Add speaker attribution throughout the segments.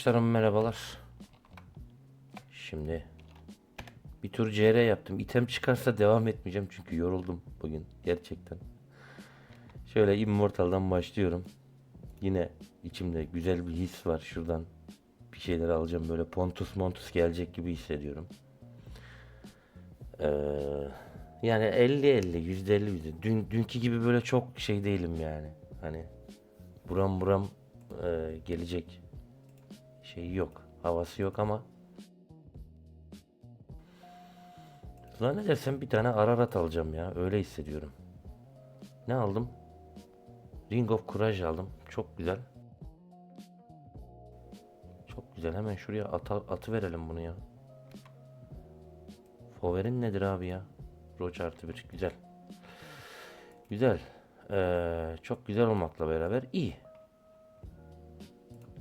Speaker 1: Arkadaşlarım merhabalar. Şimdi bir tur CR yaptım. İtem çıkarsa devam etmeyeceğim çünkü yoruldum bugün gerçekten. Şöyle Immortal'dan başlıyorum. Yine içimde güzel bir his var. Şuradan bir şeyler alacağım. Böyle Pontus Montus gelecek gibi hissediyorum. Ee, yani 50-50, %50 %50. Dün, dünkü gibi böyle çok şey değilim yani. Hani buram buram e, gelecek şey yok. Havası yok ama Zannedersem bir tane Ararat alacağım ya. Öyle hissediyorum. Ne aldım? Ring of Courage aldım. Çok güzel. Çok güzel. Hemen şuraya ata, atı verelim bunu ya. Fover'in nedir abi ya? Roach artı bir. Güzel. Güzel. Ee, çok güzel olmakla beraber iyi.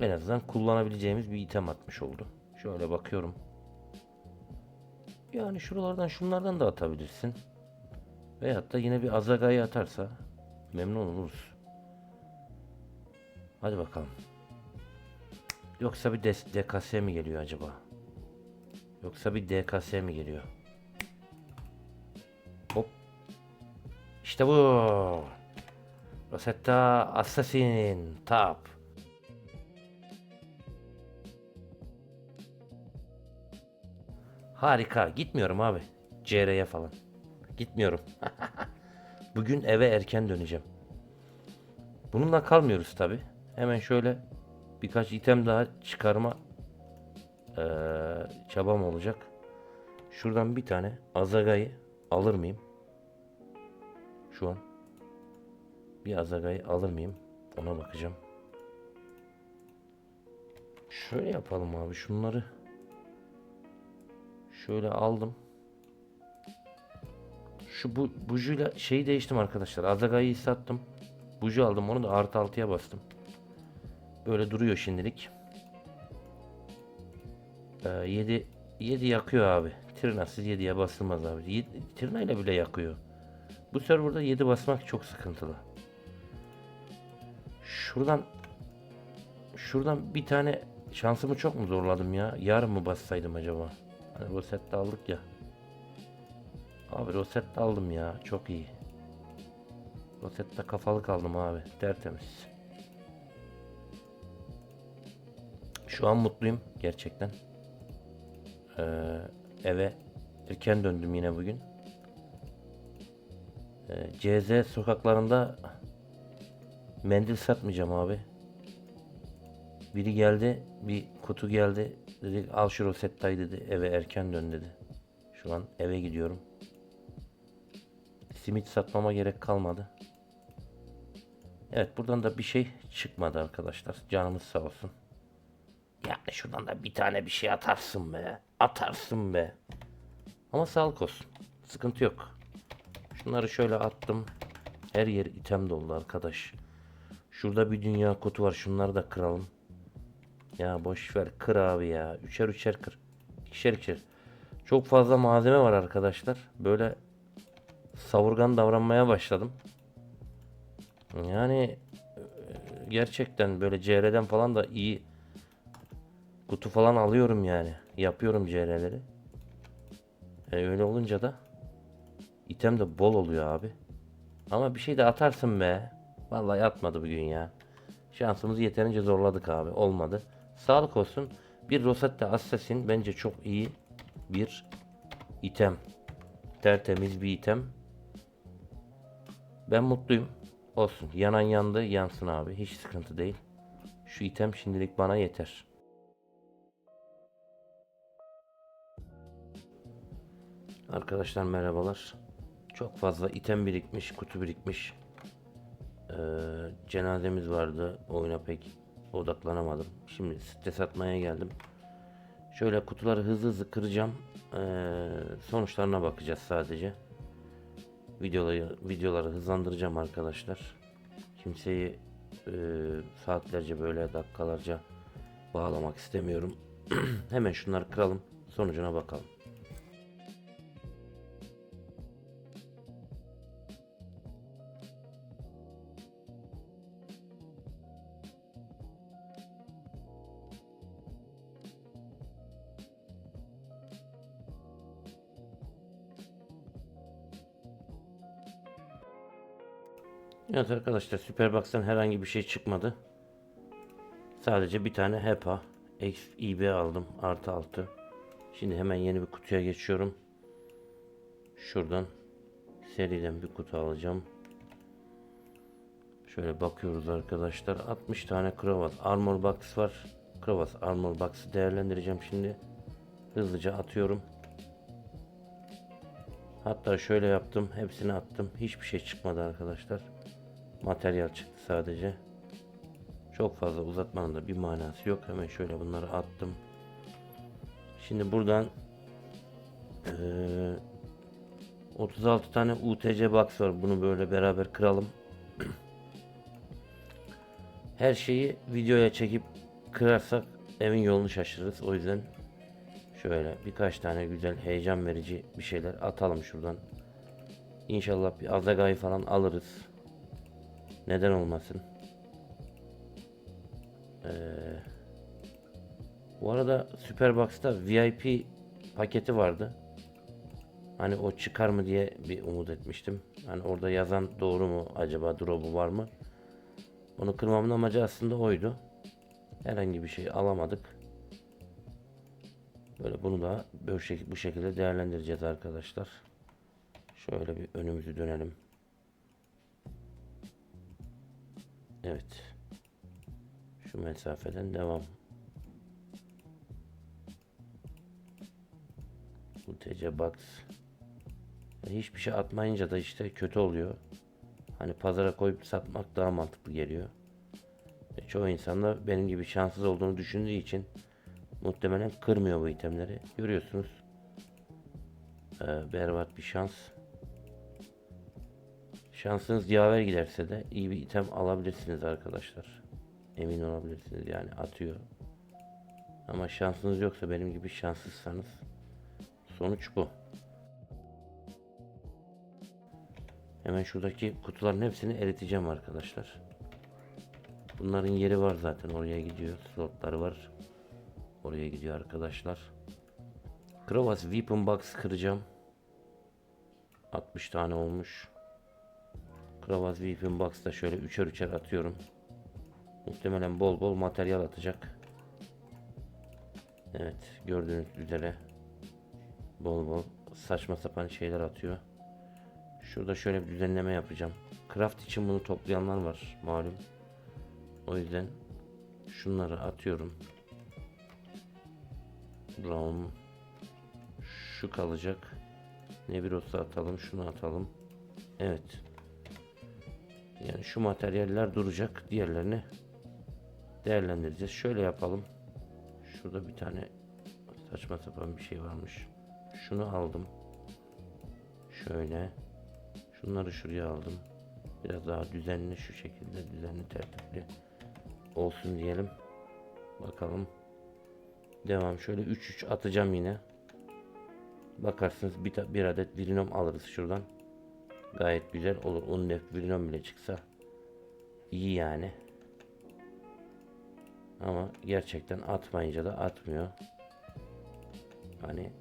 Speaker 1: En azından kullanabileceğimiz bir item atmış oldu. Şöyle bakıyorum. Yani şuralardan şunlardan da atabilirsin. Veyahut da yine bir Azaga'yı atarsa memnun oluruz. Hadi bakalım. Yoksa bir DKS mi geliyor acaba? Yoksa bir DKS mi geliyor? Hop. İşte bu. Rosetta Assassin Top. Harika. Gitmiyorum abi. CR'ye falan. Gitmiyorum. Bugün eve erken döneceğim. Bununla kalmıyoruz tabi. Hemen şöyle birkaç item daha çıkarma eee, çabam olacak. Şuradan bir tane Azaga'yı alır mıyım? Şu an. Bir Azaga'yı alır mıyım? Ona bakacağım. Şöyle yapalım abi şunları. Şöyle aldım. Şu bu bujuyla şeyi değiştim arkadaşlar. Azaga'yı sattım. Buju aldım. Onu da artı altıya bastım. Böyle duruyor şimdilik. Ee, 7 7 yakıyor abi. Tırnasız 7'ye basılmaz abi. 7, tırnayla bile yakıyor. Bu serverda 7 basmak çok sıkıntılı. Şuradan şuradan bir tane şansımı çok mu zorladım ya? Yarın mı bassaydım acaba? Hani Rosetta aldık ya. Abi Rosetta aldım ya. Çok iyi. Rosetta kafalık aldım abi. Tertemiz. Şu an mutluyum gerçekten. Ee, eve erken döndüm yine bugün. Ee, CZ sokaklarında mendil satmayacağım abi. Biri geldi, bir kutu geldi. Dedi al şu Rosetta'yı dedi. Eve erken dön dedi. Şu an eve gidiyorum. Simit satmama gerek kalmadı. Evet buradan da bir şey çıkmadı arkadaşlar. Canımız sağ olsun. Yani şuradan da bir tane bir şey atarsın be. Atarsın be. Ama sağlık olsun. Sıkıntı yok. Şunları şöyle attım. Her yer item doldu arkadaş. Şurada bir dünya kutu var. Şunları da kıralım. Ya boş ver kır abi ya. Üçer üçer kır. İkişer ikişer. Çok fazla malzeme var arkadaşlar. Böyle savurgan davranmaya başladım. Yani e, gerçekten böyle CR'den falan da iyi kutu falan alıyorum yani. Yapıyorum CR'leri. E, öyle olunca da item de bol oluyor abi. Ama bir şey de atarsın be. Vallahi atmadı bugün ya. Şansımızı yeterince zorladık abi. Olmadı. Sağlık olsun. Bir Rosetta Assassin bence çok iyi bir item. Tertemiz bir item. Ben mutluyum. Olsun. Yanan yandı. Yansın abi. Hiç sıkıntı değil. Şu item şimdilik bana yeter. Arkadaşlar merhabalar. Çok fazla item birikmiş, kutu birikmiş. Ee, cenazemiz vardı. Oyuna pek odaklanamadım. Şimdi stres atmaya geldim. Şöyle kutuları hızlı hızlı kıracağım. Ee, sonuçlarına bakacağız sadece. Videoları, videoları hızlandıracağım arkadaşlar. Kimseyi e, saatlerce böyle dakikalarca bağlamak istemiyorum. Hemen şunları kıralım. Sonucuna bakalım. Evet arkadaşlar Superbox'tan herhangi bir şey çıkmadı. Sadece bir tane HEPA XIB aldım artı altı. Şimdi hemen yeni bir kutuya geçiyorum. Şuradan seriden bir kutu alacağım. Şöyle bakıyoruz arkadaşlar. 60 tane kravat armor box var. Kravat armor box'ı değerlendireceğim şimdi. Hızlıca atıyorum. Hatta şöyle yaptım. Hepsini attım. Hiçbir şey çıkmadı arkadaşlar. Materyal çıktı sadece. Çok fazla uzatmanın da bir manası yok. Hemen şöyle bunları attım. Şimdi buradan eee 36 tane UTC box var. Bunu böyle beraber kıralım. Her şeyi videoya çekip kırarsak evin yolunu şaşırırız. O yüzden şöyle birkaç tane güzel heyecan verici bir şeyler atalım şuradan. İnşallah bir azagayı falan alırız. Neden olmasın? Ee, bu arada Superbox'ta VIP paketi vardı. Hani o çıkar mı diye bir umut etmiştim. Hani orada yazan doğru mu acaba drop'u var mı? Onu kırmamın amacı aslında oydu. Herhangi bir şey alamadık. Böyle bunu da bu şekilde değerlendireceğiz arkadaşlar. Şöyle bir önümüzü dönelim. Evet. Şu mesafeden devam. Bu TC Box. Hiçbir şey atmayınca da işte kötü oluyor. Hani pazara koyup satmak daha mantıklı geliyor. E, çoğu insan da benim gibi şanssız olduğunu düşündüğü için muhtemelen kırmıyor bu itemleri. Görüyorsunuz. Ee, berbat bir şans. Şansınız yaver giderse de iyi bir item alabilirsiniz arkadaşlar. Emin olabilirsiniz yani atıyor. Ama şansınız yoksa benim gibi şanssızsanız sonuç bu. Hemen şuradaki kutuların hepsini eriteceğim arkadaşlar. Bunların yeri var zaten oraya gidiyor. Slotları var. Oraya gidiyor arkadaşlar. Kravas Weapon Box kıracağım. 60 tane olmuş. Kravas Weapon Box'ta şöyle üçer üçer atıyorum. Muhtemelen bol bol materyal atacak. Evet gördüğünüz üzere bol bol saçma sapan şeyler atıyor. Şurada şöyle bir düzenleme yapacağım. Craft için bunu toplayanlar var malum. O yüzden şunları atıyorum. Brown şu kalacak. Nebiros'u atalım, şunu atalım. Evet. Yani şu materyaller duracak. Diğerlerini değerlendireceğiz. Şöyle yapalım. Şurada bir tane saçma sapan bir şey varmış. Şunu aldım. Şöyle. Şunları şuraya aldım. Biraz daha düzenli şu şekilde düzenli tertipli olsun diyelim. Bakalım. Devam. Şöyle 3-3 atacağım yine. Bakarsınız bir, bir adet virinom alırız şuradan. Gayet güzel olur. 10 def virinom bile çıksa iyi yani. Ama gerçekten atmayınca da atmıyor. Hani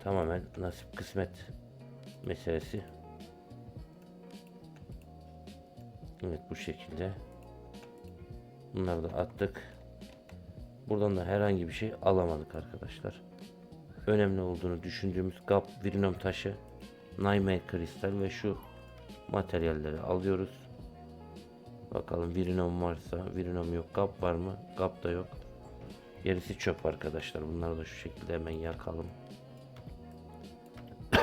Speaker 1: tamamen nasip kısmet meselesi. Evet bu şekilde. Bunları da attık. Buradan da herhangi bir şey alamadık arkadaşlar. Önemli olduğunu düşündüğümüz GAP Virinom taşı, Nightmare kristal ve şu materyalleri alıyoruz. Bakalım Virinom varsa, Virinom yok. GAP var mı? GAP da yok. Gerisi çöp arkadaşlar. Bunları da şu şekilde hemen yakalım.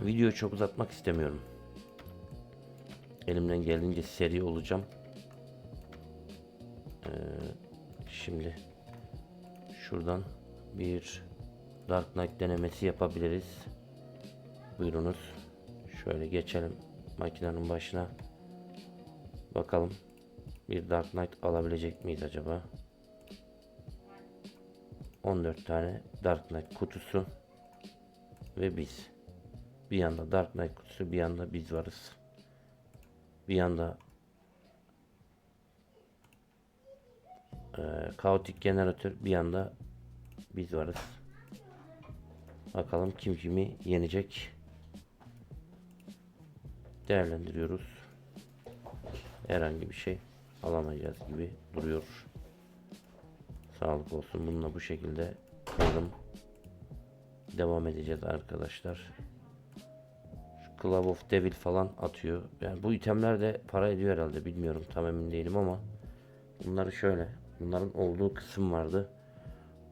Speaker 1: Videoyu çok uzatmak istemiyorum. Elimden geldiğince seri olacağım. Ee, şimdi şuradan bir Dark Knight denemesi yapabiliriz. Buyurunuz. Şöyle geçelim makinenin başına. Bakalım bir Dark Knight alabilecek miyiz acaba? 14 tane Dark Knight kutusu ve biz. Bir yanda Dark Knight kutusu, bir yanda biz varız. Bir yanda kaotik jeneratör, bir yanda biz varız. Bakalım kim kimi yenecek. Değerlendiriyoruz. Herhangi bir şey alamayacağız gibi duruyor. Sağlık olsun. Bununla bu şekilde yarım devam edeceğiz arkadaşlar. Şu Club of Devil falan atıyor. Yani bu itemler de para ediyor herhalde. Bilmiyorum. Tam emin değilim ama bunları şöyle. Bunların olduğu kısım vardı.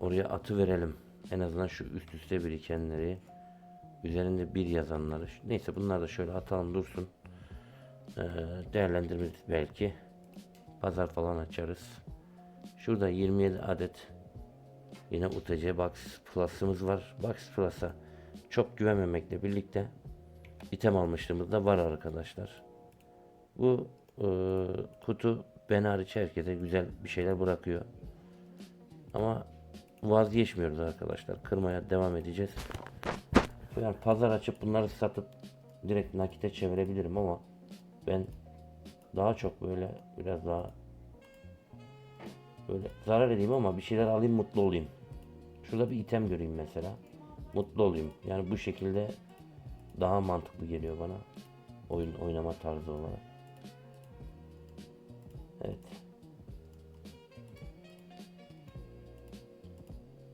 Speaker 1: Oraya atı verelim. En azından şu üst üste birikenleri üzerinde bir yazanları. Neyse bunları da şöyle atalım dursun. Ee, değerlendiririz belki. Pazar falan açarız. Şurada 27 adet yine UTC Box Plus'ımız var. Box Plus'a çok güvenmemekle birlikte item almışlığımız da var arkadaşlar. Bu e, kutu ben hariç herkese güzel bir şeyler bırakıyor. Ama vazgeçmiyoruz arkadaşlar. Kırmaya devam edeceğiz. Yani pazar açıp bunları satıp direkt nakite çevirebilirim ama ben daha çok böyle biraz daha böyle zarar edeyim ama bir şeyler alayım mutlu olayım. Şurada bir item göreyim mesela. Mutlu olayım. Yani bu şekilde daha mantıklı geliyor bana. Oyun oynama tarzı olarak. Evet.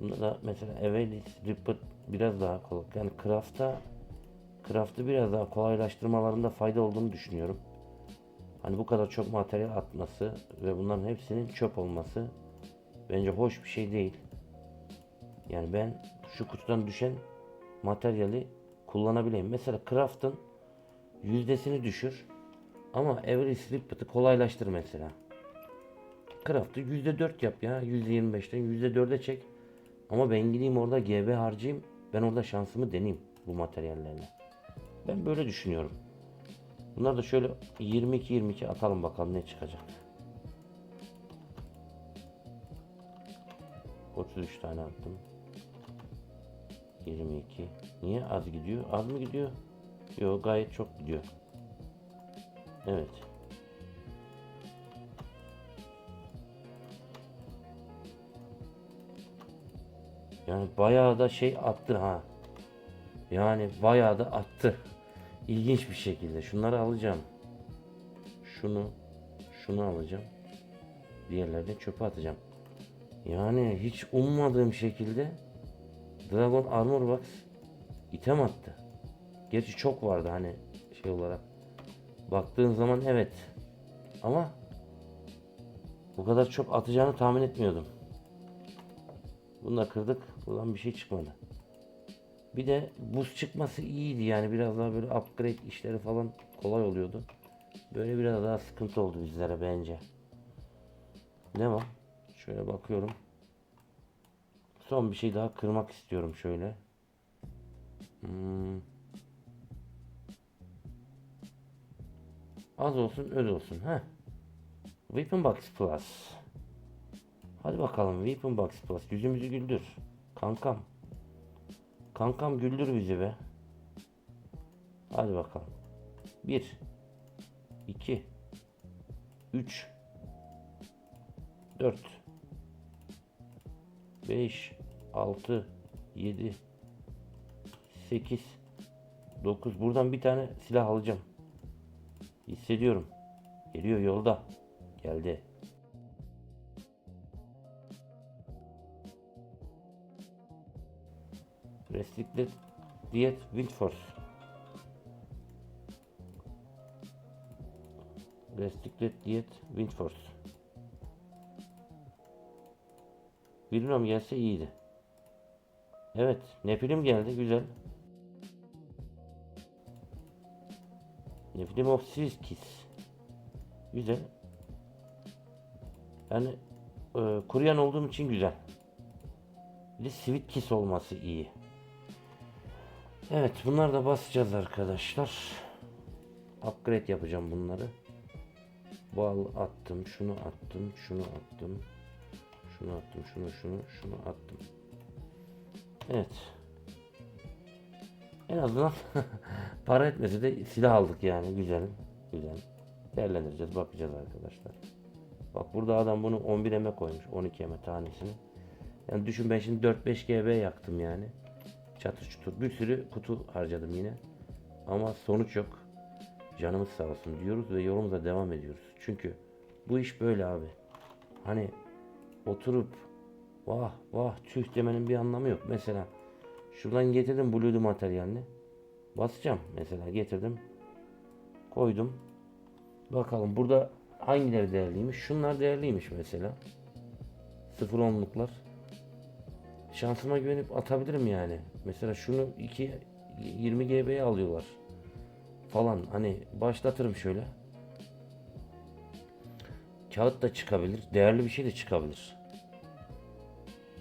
Speaker 1: Bunda da mesela Evelis Ripper biraz daha kolay. Yani Craft'a Craft'ı biraz daha kolaylaştırmalarında fayda olduğunu düşünüyorum. Hani bu kadar çok materyal atması ve bunların hepsinin çöp olması bence hoş bir şey değil. Yani ben şu kutudan düşen materyali kullanabileyim. Mesela Craft'ın yüzdesini düşür ama Everest Ripper'ı kolaylaştır mesela. Craft'ı %4 yap ya. %25'ten %4'e çek. Ama ben gideyim orada GB harcayayım. Ben orada şansımı deneyeyim bu materyallerle. Ben böyle düşünüyorum. Bunlar da şöyle 22-22 atalım bakalım ne çıkacak. 33 tane attım. 22. Niye az gidiyor? Az mı gidiyor? Yok gayet çok gidiyor. Evet. Yani bayağı da şey attı ha. Yani bayağı da attı. İlginç bir şekilde. Şunları alacağım. Şunu, şunu alacağım. Diğerlerini çöpe atacağım. Yani hiç ummadığım şekilde Dragon Armor Box item attı. Gerçi çok vardı hani şey olarak. Baktığın zaman evet. Ama bu kadar çok atacağını tahmin etmiyordum. Bunu da kırdık. Buradan bir şey çıkmadı. Bir de buz çıkması iyiydi yani biraz daha böyle upgrade işleri falan kolay oluyordu. Böyle biraz daha sıkıntı oldu bizlere bence. Ne var? Şöyle bakıyorum. Son bir şey daha kırmak istiyorum şöyle. Hmm. Az olsun öz olsun. ha. Weapon Box Plus. Hadi bakalım Weapon Box Plus. Yüzümüzü güldür. Kankam. Kankam güldür bizi be. Hadi bakalım. 1 2 3 4 5 6 7 8 9 Buradan bir tane silah alacağım. Hissediyorum. Geliyor yolda. Geldi. Restricted Diet Windforce. Restricted Diet Windforce. Bilmiyorum gelse iyiydi. Evet, Nefilim geldi güzel. Nefilim of Kiss. Güzel. Yani e, kuryan olduğum için güzel. Bir de Sweet Kiss olması iyi. Evet bunlar da basacağız arkadaşlar. Upgrade yapacağım bunları. Bal attım, şunu attım, şunu attım. Şunu attım, şunu, şunu, şunu attım. Evet. En azından para etmese de silah aldık yani güzel. Güzel. Değerlendireceğiz, bakacağız arkadaşlar. Bak burada adam bunu 11 eme koymuş, 12 eme tanesini. Yani düşün ben şimdi 4-5 GB yaktım yani. Çatır çutur bir sürü kutu harcadım yine. Ama sonuç yok. canımız sağ olsun diyoruz ve yolumuza devam ediyoruz. Çünkü bu iş böyle abi. Hani oturup vah vah tüh demenin bir anlamı yok. Mesela şuradan getirdim Bluetooth materyalini. Basacağım mesela getirdim. Koydum. Bakalım burada hangileri değerliymiş? Şunlar değerliymiş mesela. 0.10'luklar. Şansıma güvenip atabilirim yani. Mesela şunu 2 20 GB'ye alıyorlar. Falan hani başlatırım şöyle. Kağıt da çıkabilir. Değerli bir şey de çıkabilir.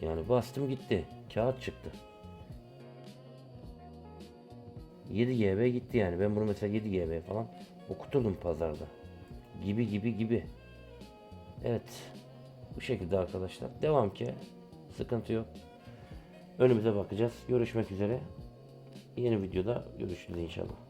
Speaker 1: Yani bastım gitti. Kağıt çıktı. 7 GB gitti yani. Ben bunu mesela 7 GB falan okuturdum pazarda. Gibi gibi gibi. Evet. Bu şekilde arkadaşlar. Devam ki. Sıkıntı yok. Önümüze bakacağız. Görüşmek üzere. Yeni videoda görüşürüz inşallah.